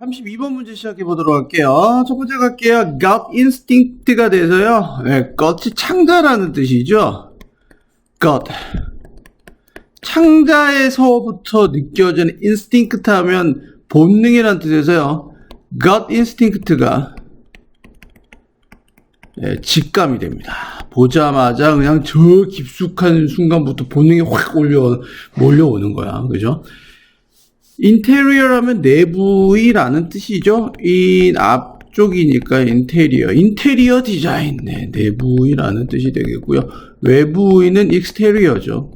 32번 문제 시작해 보도록 할게요. 첫 번째 갈게요. gut instinct가 돼서요. 네, gut이 창자라는 뜻이죠. gut. 창자에서부터 느껴지는 instinct 하면 본능이라는 뜻에서요. gut instinct가 네, 직감이 됩니다. 보자마자 그냥 저 깊숙한 순간부터 본능이 확 올려, 몰려오는 거야. 그죠? 인테리어라면 내부이라는 뜻이죠. 이 앞쪽이니까 인테리어. 인테리어 디자인. 네, 내부이라는 뜻이 되겠고요. 외부이는 익스테리어죠.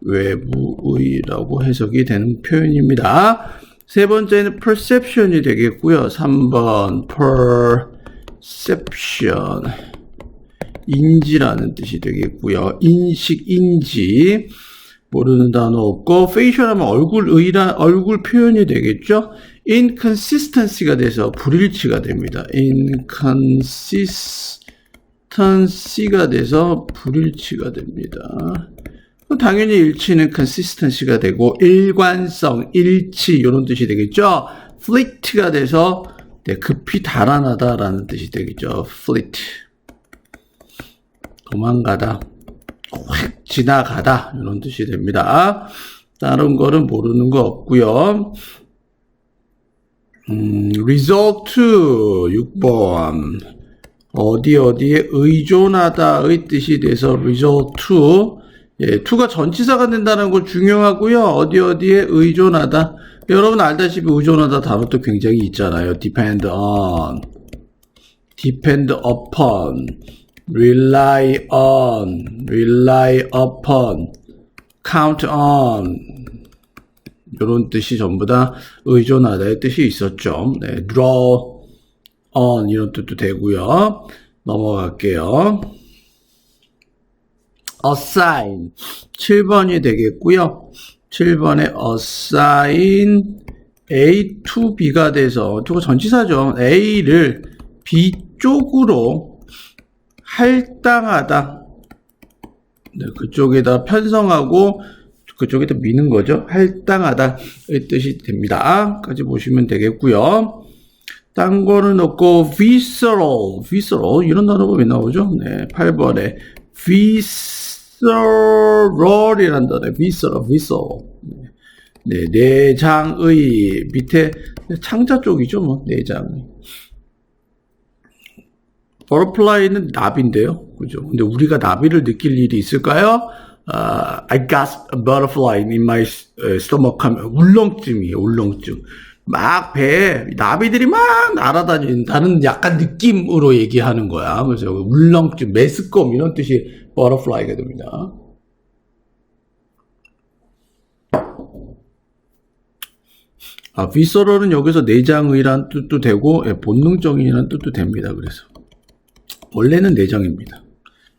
외부의라고 해석이 되는 표현입니다. 세 번째는 perception이 되겠고요. 3번 perception. 인지라는 뜻이 되겠고요. 인식, 인지. 모르는 단어 없고 facial 하면 얼굴 표현이 되겠죠. inconsistency가 돼서 불일치가 됩니다. inconsistency가 돼서 불일치가 됩니다. 당연히 일치는 consistency가 되고 일관성, 일치 이런 뜻이 되겠죠. fleet가 돼서 네, 급히 달아나다라는 뜻이 되겠죠. fleet 도망가다. 확 지나가다 이런 뜻이 됩니다. 다른 거는 모르는 거 없고요. 음, result 6번 어디 어디에 의존하다의 뜻이 돼서 result to 예, to가 전치사가 된다는 걸 중요하고요. 어디 어디에 의존하다 여러분 알다시피 의존하다 단어도 굉장히 있잖아요. depend on, depend upon rely on, rely upon, count on 이런 뜻이 전부 다 의존하다의 뜻이 있었죠. 네, draw on 이런 뜻도 되고요. 넘어갈게요. assign 7번이 되겠고요. 7번에 assign A to B가 돼서 저거 전치사죠. A를 B 쪽으로 할당하다. 네, 그쪽에다 편성하고 그쪽에다 미는 거죠. 할당하다 의 뜻이 됩니다. 까지 보시면 되겠고요. 딴 거는 없고 visceral, visceral 이런 단어가 왜 나오죠? 네, 8번에 visceral이란 단어, visceral, visceral. 네, 내장의 밑에 창자 쪽이죠, 뭐 내장. 버터플라이는 나비인데요. 그죠? 근데 우리가 나비를 느낄 일이 있을까요? Uh, I got a butterfly in my stomach 하면 울렁증이에요, 울렁증. 막 배에 나비들이 막 날아다닌다는 약간 느낌으로 얘기하는 거야. 그래서 울렁증, 메스꺼움 이런 뜻이 butterfly가 됩니다. 아, 비서럴은 여기서 내장의란 뜻도 되고 예, 본능적인이라는 뜻도 됩니다. 그래서 원래는 내장입니다.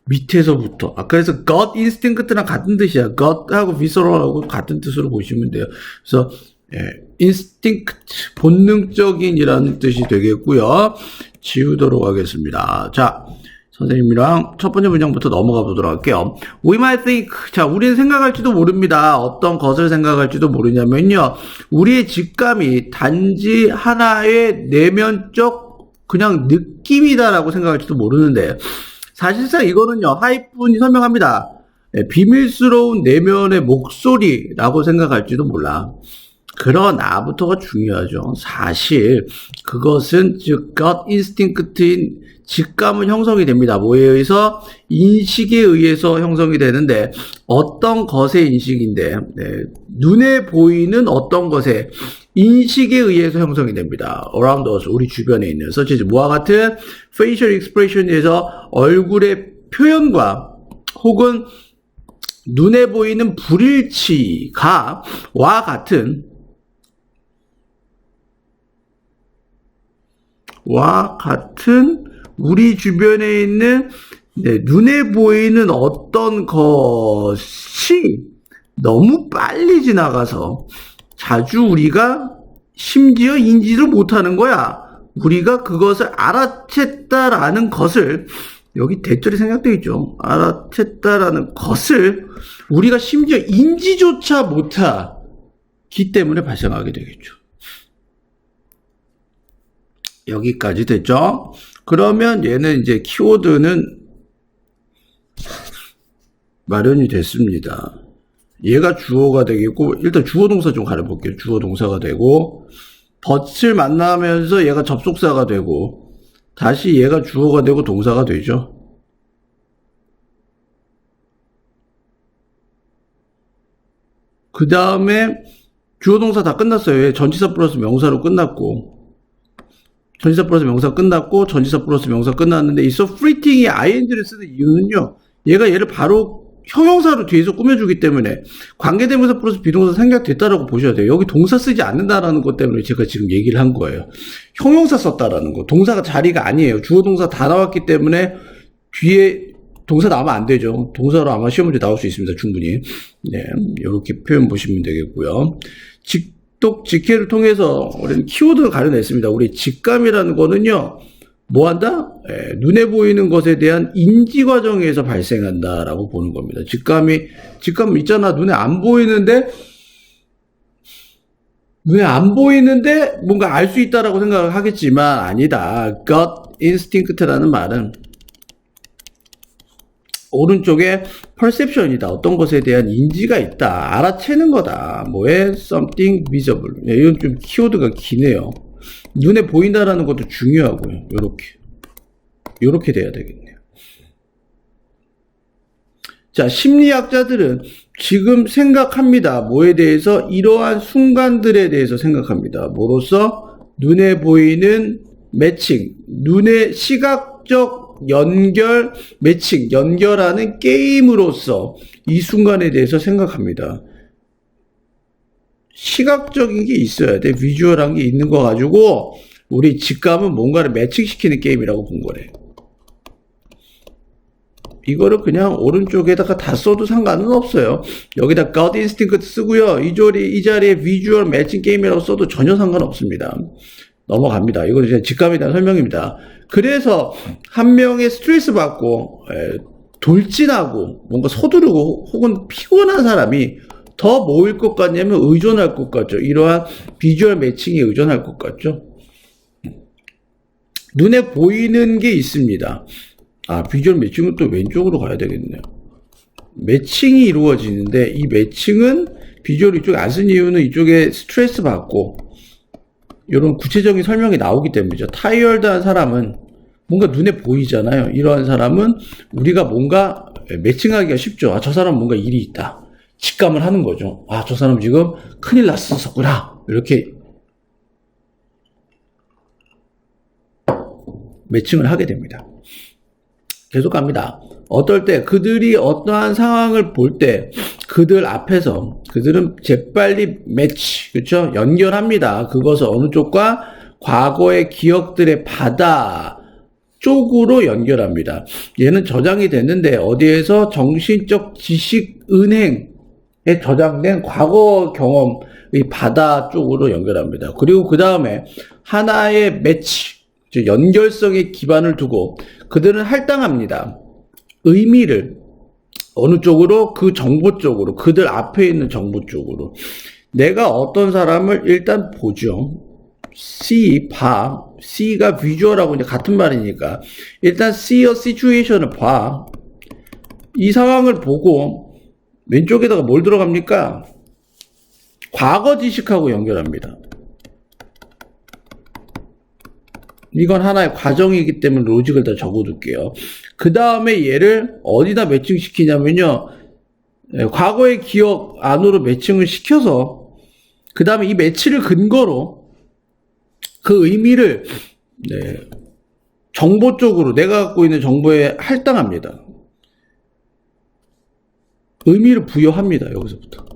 밑에서부터 아까 해서 gut instinct랑 같은 뜻이야. gut하고 visceral하고 같은 뜻으로 보시면 돼요. 그래서 예, instinct 본능적인이라는 뜻이 되겠고요. 지우도록 하겠습니다. 자, 선생님이랑 첫 번째 문장부터 넘어가 보도록 할게요. We might think, 자, 우리는 생각할지도 모릅니다. 어떤 것을 생각할지도 모르냐면요. 우리의 직감이 단지 하나의 내면적 그냥 느낌이다라고 생각할지도 모르는데, 사실상 이거는요, 하이픈이 설명합니다. 네, 비밀스러운 내면의 목소리라고 생각할지도 몰라. 그러나부터가 중요하죠. 사실 그것은 즉 gut instinct인 직감은 형성이 됩니다. 뭐에 의해서 인식에 의해서 형성이 되는데 어떤 것의 인식인데 네, 눈에 보이는 어떤 것의 인식에 의해서 형성이 됩니다. around us 우리 주변에 있는 such as 뭐와 같은 facial expression에서 얼굴의 표현과 혹은 눈에 보이는 불일치가 와 같은 와 같은 우리 주변에 있는 네, 눈에 보이는 어떤 것이 너무 빨리 지나가서 자주 우리가 심지어 인지를 못하는 거야. 우리가 그것을 알아챘다라는 것을 여기 대절이 생략되어 있죠. 알아챘다라는 것을 우리가 심지어 인지조차 못하기 때문에 발생하게 되겠죠. 여기까지 됐죠? 그러면 얘는 이제 키워드는 마련이 됐습니다. 얘가 주어가 되겠고, 일단 주어 동사 좀 가려볼게요. 주어 동사가 되고, but을 만나면서 얘가 접속사가 되고, 다시 얘가 주어가 되고 동사가 되죠. 그 다음에 주어 동사 다 끝났어요. 얘 전치사 플러스 명사로 끝났고, 전치사 플러스 명사 끝났고 전치사 플러스 명사 끝났는데 이 서프리팅이 ing를 쓰는 이유는요. 얘가 얘를 바로 형용사로 뒤에서 꾸며주기 때문에 관계대명사 플러스 비동사 생략됐다라고 보셔야 돼요. 여기 동사 쓰지 않는다라는 것 때문에 제가 지금 얘기를 한 거예요. 형용사 썼다라는 거. 동사가 자리가 아니에요. 주어 동사 다 나왔기 때문에 뒤에 동사 나오면 안 되죠. 동사로 아마 시험 문제 나올 수 있습니다. 충분히. 네, 이렇게 표현 보시면 되겠고요. 직 독 직해를 통해서 우리는 키워드를 가려냈습니다. 우리 직감이라는 거는요. 뭐 한다? 예, 눈에 보이는 것에 대한 인지 과정에서 발생한다라고 보는 겁니다. 직감이 직감 있잖아. 눈에 안 보이는데 눈에 안 보이는데 뭔가 알 수 있다라고 생각을 하겠지만 아니다. gut instinct라는 말은 오른쪽에 perception이다. 어떤 것에 대한 인지가 있다. 알아채는 거다. 뭐에 something visible. 네, 이건 좀 키워드가 기네요. 눈에 보인다라는 것도 중요하고요. 요렇게. 요렇게 돼야 되겠네요. 자, 심리학자들은 지금 생각합니다. 뭐에 대해서? 이러한 순간들에 대해서 생각합니다. 뭐로서? 눈에 보이는 매칭, 눈의 시각적 연결, 매칭, 연결하는 게임으로서 이 순간에 대해서 생각합니다. 시각적인 게 있어야 돼. 비주얼한 게 있는 거 가지고 우리 직감은 뭔가를 매칭시키는 게임이라고 본 거래. 이거를 그냥 오른쪽에다가 다 써도 상관은 없어요. 여기다 God Instinct 쓰고요. 이이 자리에 비주얼 매칭 게임이라고 써도 전혀 상관없습니다. 넘어갑니다. 이건 이제 직감에 대한 설명입니다. 그래서 한 명의 스트레스 받고 에, 돌진하고 뭔가 서두르고 혹은 피곤한 사람이 더 모일 것 같냐면 의존할 것 같죠. 이러한 비주얼 매칭에 의존할 것 같죠. 눈에 보이는 게 있습니다. 아, 비주얼 매칭은 또 왼쪽으로 가야 되겠네요. 매칭이 이루어지는데 이 매칭은 비주얼 이쪽에 안 쓴 이유는 이쪽에 스트레스 받고 이런 구체적인 설명이 나오기 때문이죠. 타이얼드한 사람은 뭔가 눈에 보이잖아요. 이러한 사람은 우리가 뭔가 매칭하기가 쉽죠. 아, 저 사람 뭔가 일이 있다. 직감을 하는 거죠. 아, 저 사람 지금 큰일 났었구나. 이렇게 매칭을 하게 됩니다. 계속 갑니다. 어떨 때 그들이 어떠한 상황을 볼 때 그들 앞에서 그들은 재빨리 매치 그렇죠 연결합니다. 그것을 어느 쪽과 과거의 기억들의 바다 쪽으로 연결합니다. 얘는 저장이 됐는데 어디에서 정신적 지식 은행에 저장된 과거 경험의 바다 쪽으로 연결합니다. 그리고 그 다음에 하나의 매치 즉 연결성의 기반을 두고 그들은 할당합니다. 의미를 어느 쪽으로 그 정보 쪽으로 그들 앞에 있는 정보 쪽으로 내가 어떤 사람을 일단 보죠. see 봐. see가 비주얼하고 이제 같은 말이니까 일단 a situation을 봐. 이 상황을 보고 왼쪽에다가 뭘 들어갑니까? 과거 지식하고 연결합니다. 이건 하나의 과정이기 때문에 로직을 다 적어둘게요. 그 다음에 얘를 어디다 매칭시키냐면요. 예, 과거의 기억 안으로 매칭을 시켜서 그 다음에 이 매치를 근거로 그 의미를 네, 정보 쪽으로 내가 갖고 있는 정보에 할당합니다. 의미를 부여합니다. 여기서부터.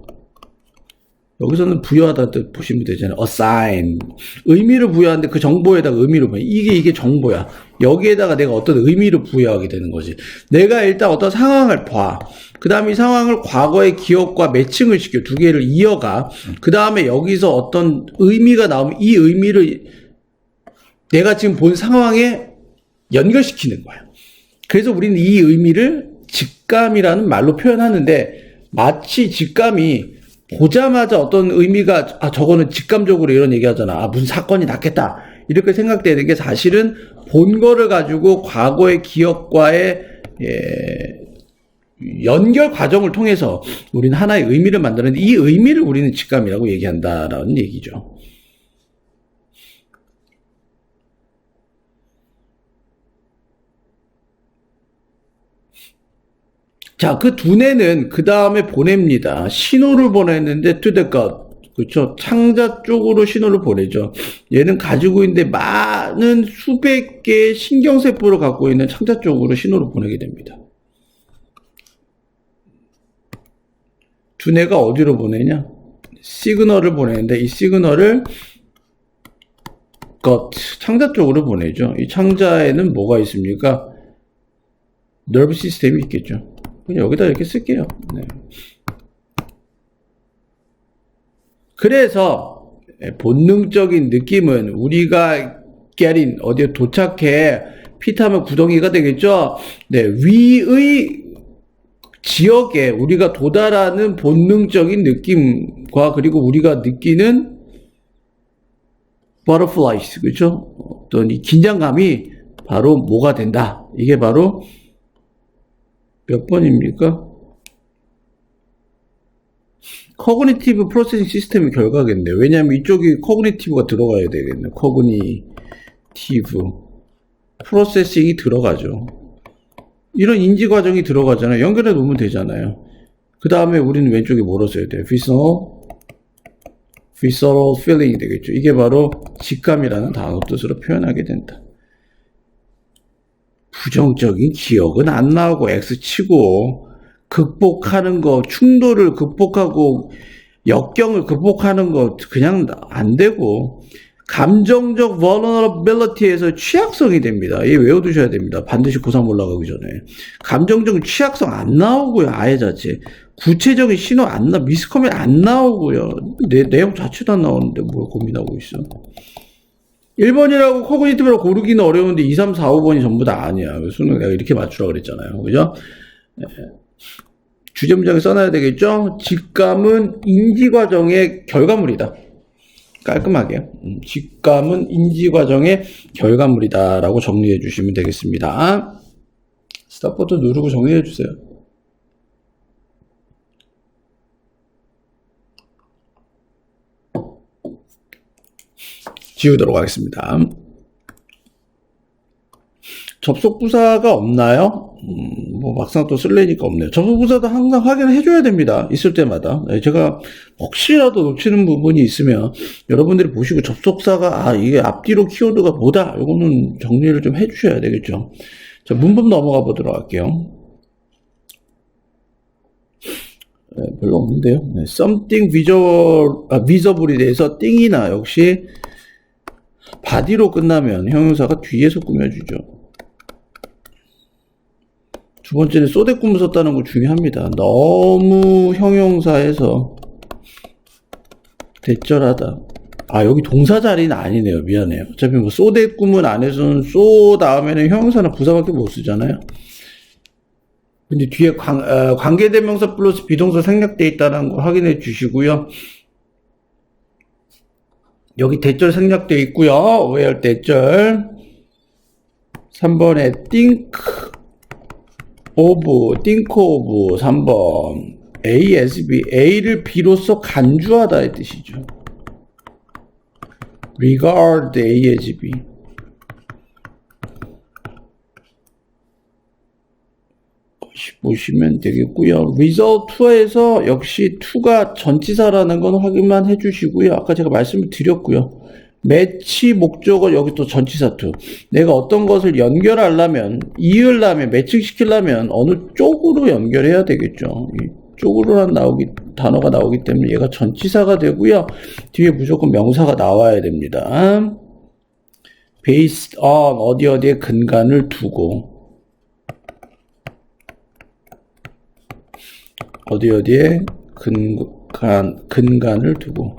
여기서는 부여하다 뜻 보시면 되잖아요. assign. 의미를 부여하는데 그 정보에다가 의미를 부여. 이게, 이게 정보야. 여기에다가 내가 어떤 의미를 부여하게 되는 거지. 내가 일단 어떤 상황을 봐. 그 다음에 이 상황을 과거의 기억과 매칭을 시켜. 두 개를 이어가. 그 다음에 여기서 어떤 의미가 나오면 이 의미를 내가 지금 본 상황에 연결시키는 거야. 그래서 우리는 이 의미를 직감이라는 말로 표현하는데 마치 직감이 보자마자 어떤 의미가 아 저거는 직감적으로 이런 얘기하잖아. 아 무슨 사건이 났겠다. 이렇게 생각되는 게 사실은 본 거를 가지고 과거의 기억과의 예, 연결 과정을 통해서 우리는 하나의 의미를 만드는데 이 의미를 우리는 직감이라고 얘기한다라는 얘기죠. 자, 그 두뇌는 그 다음에 보냅니다. 신호를 보냈는데 God. 그렇죠. 창자 쪽으로 신호를 보내죠. 얘는 가지고 있는데 많은 수백 개의 신경세포를 갖고 있는 창자 쪽으로 신호를 보내게 됩니다. 두뇌가 어디로 보내냐? 시그널을 보내는데 이 시그널을 것 창자 쪽으로 보내죠. 이 창자에는 뭐가 있습니까? nerve 시스템이 있겠죠. 그냥 여기다 이렇게 쓸게요. 네. 그래서 본능적인 느낌은 우리가 getting 어디에 도착해 피타면 구덩이가 되겠죠. 네, 위의 지역에 우리가 도달하는 본능적인 느낌과 그리고 우리가 느끼는 butterflies 그렇죠? 어떤 이 긴장감이 바로 뭐가 된다. 이게 바로 몇 번입니까? 커그니티브 프로세싱 시스템의 결과겠네요. 왜냐하면 이쪽이 커그니티브가 들어가야 되겠네. 커그니티브 프로세싱이 들어가죠. 이런 인지 과정이 들어가잖아요. 연결해 놓으면 되잖아요. 그 다음에 우리는 왼쪽에 뭐로 써야 돼요? visceral, visceral feeling이 되겠죠. 이게 바로 직감이라는 단어 뜻으로 표현하게 된다. 부정적인 기억은 안 나오고 X치고 극복하는 거, 충돌을 극복하고 역경을 극복하는 거 그냥 안 되고 감정적 vulnerability에서 취약성이 됩니다. 얘 외워두셔야 됩니다. 반드시 고3 올라가기 전에. 감정적 취약성 안 나오고요. 아예 자체. 구체적인 신호 안 나, 미스커밋 안 나오고요. 내, 내용 자체도 안 나오는데 뭘 고민하고 있어. 1번이라고 코그니티브로 고르기는 어려운데 2, 3, 4, 5번이 전부 다 아니야. 수능 내가 이렇게 맞추라 그랬잖아요. 그죠? 주제 문장에 써놔야 되겠죠? 직감은 인지 과정의 결과물이다. 깔끔하게. 음, 직감은 인지 과정의 결과물이다라고 정리해 주시면 되겠습니다. 스탑 버튼 누르고 정리해 주세요. 지우도록 하겠습니다. 접속 부사가 없나요? 음, 뭐 막상 또 쓸래니까 없네요. 접속 부사도 항상 확인을 해줘야 됩니다. 있을 때마다. 네, 제가 혹시라도 놓치는 부분이 있으면 여러분들이 보시고 접속사가 아 이게 앞뒤로 키워드가 뭐다 이거는 정리를 좀 해주셔야 되겠죠. 자 문법 넘어가 보도록 할게요. 네, 별로 없는데요. 네, something visual, 아, visible에 대해서 띵이나 역시 바디로 끝나면 형용사가 뒤에서 꾸며주죠. 두 번째는 쏘대 꿈을 썼다는 거 중요합니다. 너무 형용사에서 대절하다. 아 여기 동사 자리는 아니네요. 미안해요. 어차피 뭐 쏘대 꿈은 안에서는 쏘 다음에는 형용사나 부사밖에 못 쓰잖아요. 근데 뒤에 관, 어, 관계대명사 플러스 비동사 생략되어 있다는 거 확인해 주시고요. 여기 대절 생략되어 있고요. where 대절. 3번에 think of, think of 3번. A as B, A를 B로서 간주하다의 뜻이죠. regard A as B. 보시면 되겠고요. result 2에서 역시 2가 전치사라는 건 확인만 해주시고요. 아까 제가 말씀을 드렸고요. 매치 목적어 여기 또 전치사 2. 내가 어떤 것을 연결하려면 이으려면 매칭시키려면 어느 쪽으로 연결해야 되겠죠. 쪽으로 나오기 단어가 나오기 때문에 얘가 전치사가 되고요. 뒤에 무조건 명사가 나와야 됩니다. based on 어디 어디에 근간을 두고 어디 어디에 근간, 근간을 두고,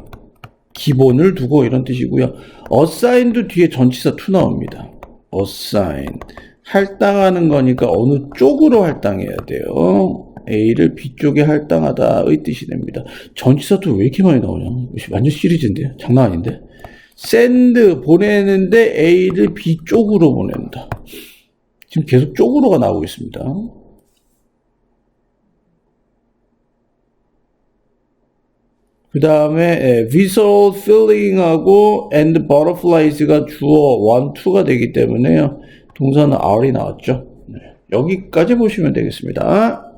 기본을 두고 이런 뜻이고요. assign도 뒤에 전치사 to 나옵니다. assign. 할당하는 거니까 어느 쪽으로 할당해야 돼요. A를 B 쪽에 할당하다의 뜻이 됩니다. 전치사도 왜 이렇게 많이 나오냐? 완전 시리즈인데 장난 아닌데. send 보내는데 A를 B 쪽으로 보낸다. 지금 계속 쪽으로가 나오고 있습니다. 그 다음에 visual filling하고 and butterflies가 주어 1, 2가 되기 때문에요. 동사는 are이 나왔죠. 네. 여기까지 보시면 되겠습니다.